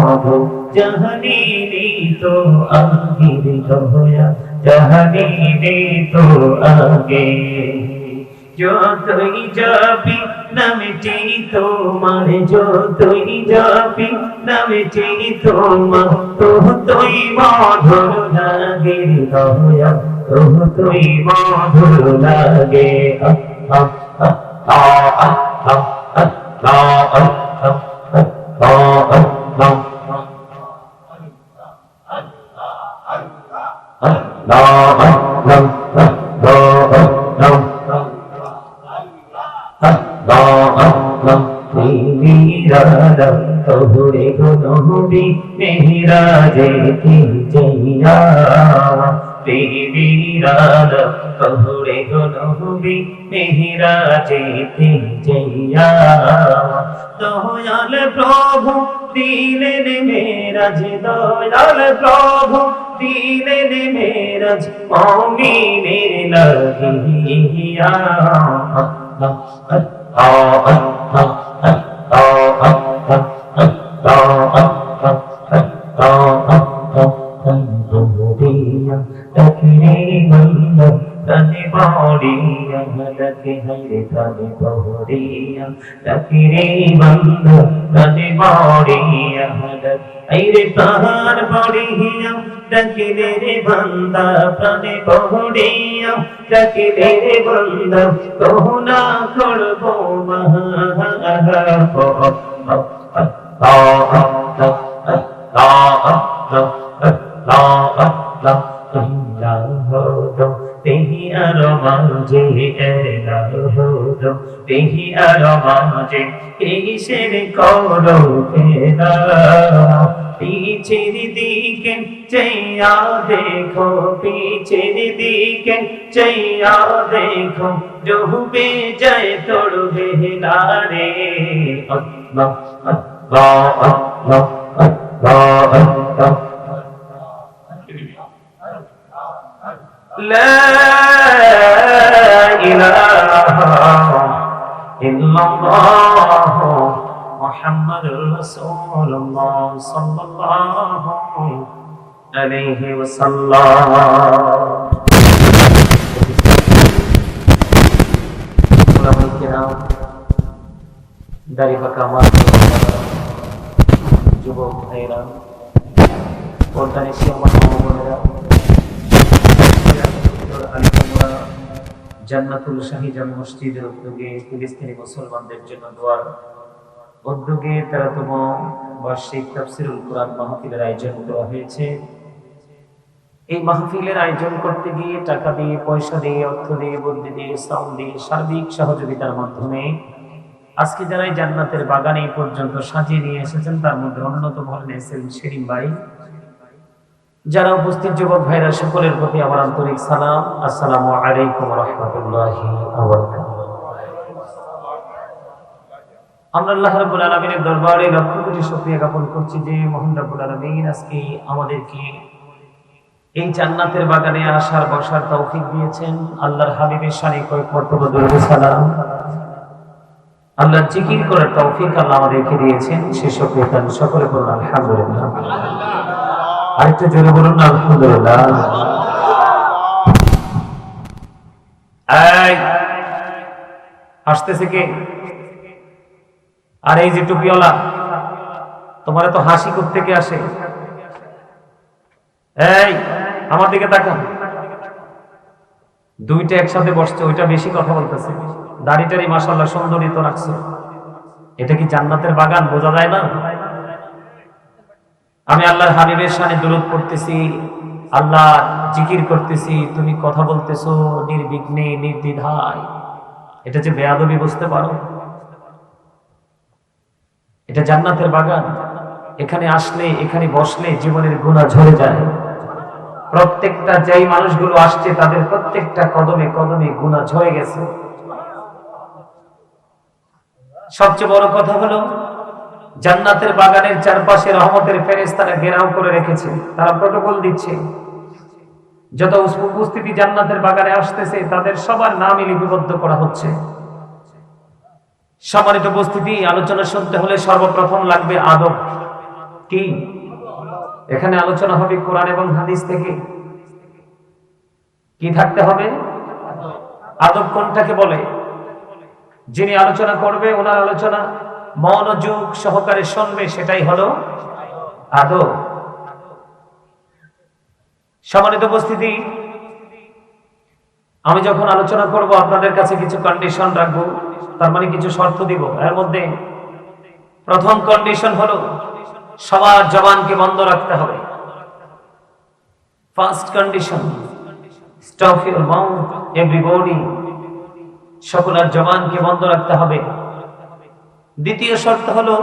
মধু জহনীলি তো আগির জহয়া জহনীলি তো আগে যতই যাবি নামটি তোমার যতই যাবি নামটি তোমার তো তুই মধুর লাগে দয়া তো তুই মধুর লাগে আ তোরে গুনবি মেহরাজে কি জয়া তেবিরাদ তোরে গুনবি মেহরাজে কি জয়া দয়াল প্রভু দিলেন মেরাজ, দয়াল প্রভু দিলেন মেরাজ মমিনের লাগিয়া تكريما تن بوریا لگ ہے تن بوریا لکری بند تن بوریا لگ ایرے پہار بوریا ডাকিলে রে বান্দা প্রাণে বহরিয়া ডাকিলে রে বান্দা কহনা করব মহা তেহি আর মাঝে কিসের করো ফেরা পিছের দিকে চাইয়া দেখো পিছের দিকে চাইয়া দেখো ডুবে যায় তোর বেলারে আল্লাহ আল্লাহ আল্লাহ আল্লাহ আল্লাহ لا إله إلا الله محمد رسول الله صلى الله عليه وسلم দাড়ি পাকা আমার যুবক ভাইরা পর্দানি আমার জান্নাতুল শাহিজান মসজিদের উদ্যোগে ফিলিস্তিনি মুসলমানদের জন্য দোয়ার উদ্যোগে তেরোতম বার্ষিক তাফসিরুল কোরআন মাহফিলের আয়োজন করা হয়েছে। এই মাহফিলের আয়োজন করতে গিয়ে টাকা দিয়ে, পয়সা দিয়ে, অর্থ দিয়ে বুদ্ধি দিয়ে, শ্রম দিয়ে, সার্বিক সহযোগিতার মাধ্যমে আজকে যারা জান্নাতের বাগানে পর্যন্ত সাজিয়ে নিয়ে এসেছেন, তার মধ্যে অন্যতম হলেন এস এম সেলিম ভাই। যারা উপস্থিত, যুবক ভাইরা, সকলের প্রতি আমার আন্তরিক সালাম। আসসালামু আলাইকুম রহমতুল্লাহি আল্লাহ এই বাগানে দিয়েছেন। আল্লাহর আল্লাহর জিকির করার তৌফিক আল্লাহ আমাদেরকে দিয়েছেন। সে সকলে বলুন, আলহামদুলিল্লাহ। আরেকটু জোরে বলুন আলহামদুলিল্লাহ। কে? আর, এই যে তোমার তো হাসি থেকে আসে? এই, আমার দিকে তাকান। দুইটা একসাথে বসছে, ওইটা বেশি কথা বলতেছে। দাড়িটারি মাসাল্লাহ সুন্দরী তো রাখছে। এটা কি জান্নাতের বাগান, বোঝা যায় না? আমি আল্লাহর হাবিবের সামনে দূরত করতেছি আল্লাহ জিকির করতেছি, তুমি কথা বলতেছো, নির্বিঘ্নে, নির্দ্বিধায়। এটা যে বেয়াদবি, বুঝতে পারো? এটা জান্নাতের বাগান। এখানে আসলে, এখানে বসলে জীবনের গুণা ঝরে যায়। প্রত্যেকটা যেই মানুষগুলো আসছে, তাদের প্রত্যেকটা কদমে কদমে গুণা ঝরে গেছে। সবচেয়ে বড় কথা হলো জান্নাতের বাগানের চারপাশে রহমতের ফেরেশতারা ঘেরাও করে রেখেছে, তারা প্রটোকল দিচ্ছে। যত উপস্থিতি জান্নাতের বাগানে আসতেছে, তাদের সবার নামই লিপিবদ্ধ করা হচ্ছে। সম্মানিত উপস্থিতি, আলোচনা শুনতে হলে সর্বপ্রথম লাগবে আদব। কি? এখানে আলোচনা হবে কোরআন এবং হাদিস থেকে। কি থাকতে হবে? আদব কোনটাকে বলে? যিনি আলোচনা করবে, ওনার আলোচনা মনোযোগ সহকারে শুনবে, সেটাই হলো আদব। সম্মানিত উপস্থিতি, আমি যখন আলোচনা করব, আপনাদের কাছে কিছু কন্ডিশন রাখব, তার মানে কিছু শর্ত দিব। এর মধ্যে প্রথম কন্ডিশন হলো, সবার জবানকে বন্ধ রাখতে হবে। First condition stop your mouth everybody সকলের জবানকে বন্ধ রাখতে হবে। দ্বিতীয় শর্ত হলো,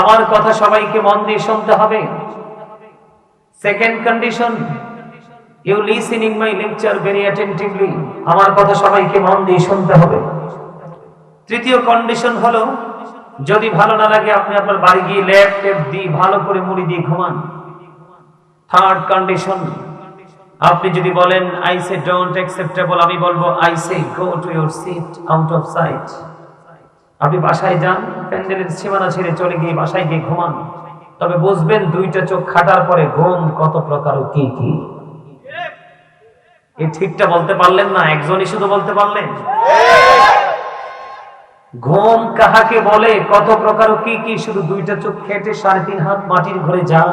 আমার কথা সবাইকে মন দিয়ে শুনতে হবে। Second condition you listening my lecture very attentively আমার কথা সবাইকে মন দিয়ে শুনতে হবে। তৃতীয় কন্ডিশন হলো, যদি ভালো না লাগে, আপনি আপনার বাড়ি গিয়ে ল্যাপ টেপ দিয়ে ভালো করে মুড়ি দিয়ে ঘুমান। থার্ড কন্ডিশন আপনি যদি বলেন আই সে ডোন্ট অ্যাকসেপ্টেবল আমি বলব I say go to your seat out of sight আপনি বাসায় যান, প্যান্ডেলের সীমানা ছেড়ে চলে গিয়ে বাসায় গিয়ে ঘুমান। তবে বুঝবেন দুইটা চোখ খাটার পরে ঘুম কত প্রকার কি কি। এই ঠিকটা বলতে পারলেন না, একজনই শুধু বলতে পারলেন। ঘুম কাহাকে বলে, কত প্রকার কি কি, শুধু দুইটা চোখ খেটে সাড়ে তিন হাত মাটির ঘরে যান।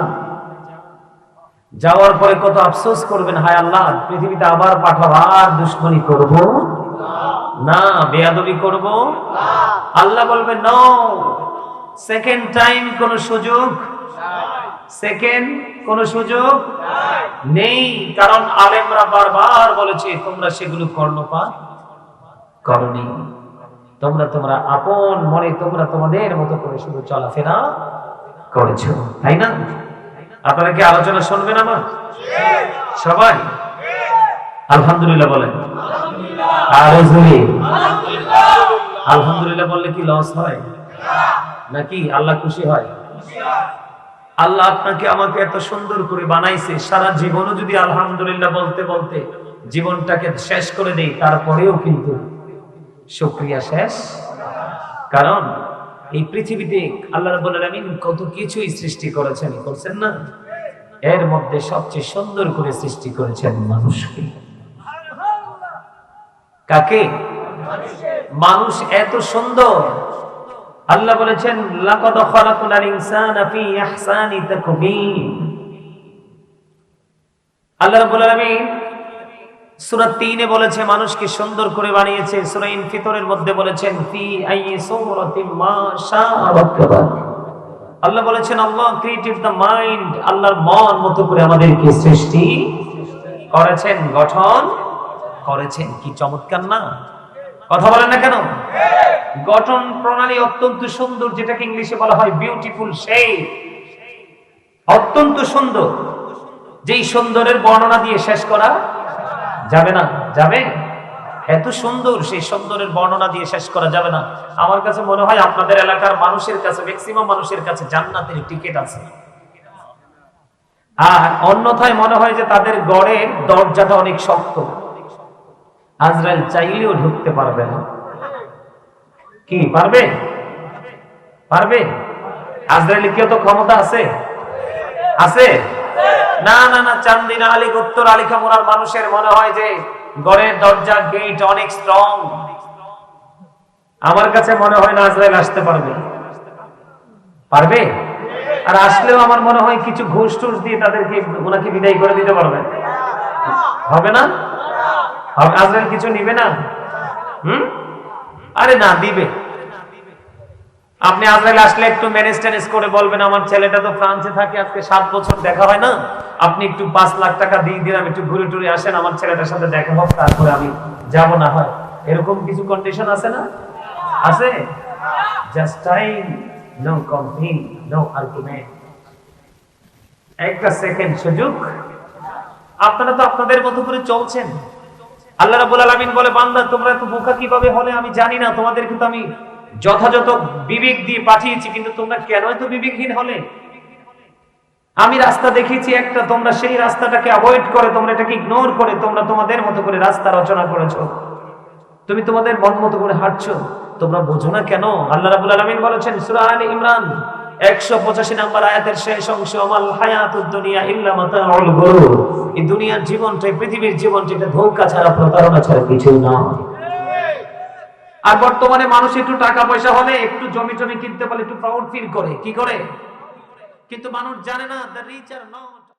যাওয়ার পরে কত আফসোস করবেন, হায় আল্লাহ, পৃথিবীতে আবার পাঠাবো আর দুশ্মনী করব। না, বেয়াদবি করব? আল্লাহ বলবে ন সেকেন্ড টাইম কোন সুযোগ? সেকেন্ড কোন সুযোগ? নেই, কারণ আলেমরা বারবার বলেছে, তোমরা সেগুলো কর্ণপাত করনি। তোমরা তোমরা আপন মনে, তোমরা তোমাদের মতো করে শুধু চলাফেরা করেছ। তাই না? আপনারা কি আলোচনা শুনবেন আমার? সবাই? আলহামদুলিল্লাহ বলেন। আরও জোরে আলহামদুলিল্লাহ বললে কি লস হয়? নাকি আল্লাহ খুশি হয়? আল্লাহ আপনাকে আমাকে এত সুন্দর করে বানাইছে সারা জীবনও যদি আলহামদুলিল্লাহ বলতে বলতে জীবনটাকে শেষ করে দেই তারপরেও কিন্তু শুক্রিয়া শেষ। কারণ এই পৃথিবীতে আল্লাহ রাব্বুল আলামিন কত কিছুই সৃষ্টি করেছেন করছেন না? এর মধ্যে সবচেয়ে সুন্দর করে সৃষ্টি করেছেন মানুষকে। কাকে? মানুষ এত সুন্দর। আল্লাহ বলেছেন আল্লাহ রাব্বুল আলামিন সূরা 3 এ বলেছে, মানুষকে সুন্দর করে বানিয়েছে। মধ্যে বলেছেন আল্লাহ বলেছেন, আল্লাহ ক্রিয়েটিভ দ্য মাইন্ড আল্লাহর মন মতো করে আমাদেরকে সৃষ্টি করেছেন। গঠন করেছেন কি চমৎকার না? কথা বলেন না কেন? গঠন প্রণালী অত্যন্ত সুন্দর, যেটাকে ইংলিশে বলা হয় বিউটিফুল সেই অত্যন্ত সুন্দর। যেই সুন্দরের বর্ণনা দিয়ে শেষ করা যাবে না, যাবে? এত সুন্দর সেই সুন্দরের বর্ণনা দিয়ে শেষ করা যাবে না। আমার কাছে মনে হয় আপনাদের এলাকার মানুষের কাছে ম্যাক্সিমাম মানুষের কাছে জান্নাতের টিকিট আছে। আর অন্যথায় মনে হয় যে তাদের গড়ের দরজাটা অনেক শক্ত। আজরাইল চাইলেও ঢুকতে পারবে না। কি, পারবে? পারবে? আজরাইল কি তো ক্ষমতা আছে? আছে? না না না, চান্দিনা আলী, উত্তর আলিখা মোড়ার মানুষের মনে হয় যে গড়ের দরজা গেট অনেক স্ট্রং আমার কাছে মনে হয় না আজরাইল আসতে পারবে। পারবে? আর আসলেও আমার মনে হয় কিছু ঘুষ টুস দিয়ে তাদেরকে ওনাকে বিদায় করে দিতে পারবে। হবে না? আজরাইল কিছু নিবে না? হুম? আরে না, দিবে। আপনি আজরাইল আসলে একটু ম্যানেজ ট্যানেজ করে বলবেন, আমার ছেলেটা তো ফ্রান্সে থাকে, আজকে সাত বছর দেখা হয় না। আপনি একটু পাঁচ লাখ টাকা দিয়ে দিলাম একটু ঘুরে টুরে আসেন, আমার ছেলেটার সাথে দেখা হোক, তারপরে আমি যাব না হয়। এরকম কিছু কন্ডিশন আছে না? আছে? Just time no complain no argument একটা সেকেন্ড সুযোগ। আপনারা তো আপনাদের মতো করে চলছেন। আল্লাহ রাব্বুল আলামিন বলে, বান্দা, তোমরা এত বোকা কীভাবে হলে? আমি জানি না, তোমাদের কিন্তু আমি যথাযথ বিবেক দিয়ে পাঠিয়েছি, কিন্তু তোমরা কেন এত বিবেকহীন হলে? আমি রাস্তা দেখিয়েছি, একটা তোমরা সেই রাস্তাটাকে অ্যাভয়েড করে, তোমরা এটাকে ইগনোর করে, তোমরা তোমাদের মতো করে রাস্তা রচনা করেছ। তুমি তোমাদের মন মতো করে হাঁটছো, তোমরা বোঝো না কেন? আল্লাহ রাবুল আলমিন বলেছেন, সুরা আলী ইমরান একশো পঁচাশি আয়াতের শেষ অংশ আমার হায়াতুর দুনিয়া ইল্লা গুরুর এই দুনিয়ার জীবনটা পৃথিবীর জীবনটা এটা ধোঁকা ছাড়া, প্রতারণা ছাড়া কিছুই না। আর বর্তমানে মানুষ একটু টাকা পয়সা হলে, একটু জমি টমি কিনতে পারলে একটু প্রাউড ফিল করে। কি করে? কিন্তু মানুষ জানে না দ্য রিচ আর নট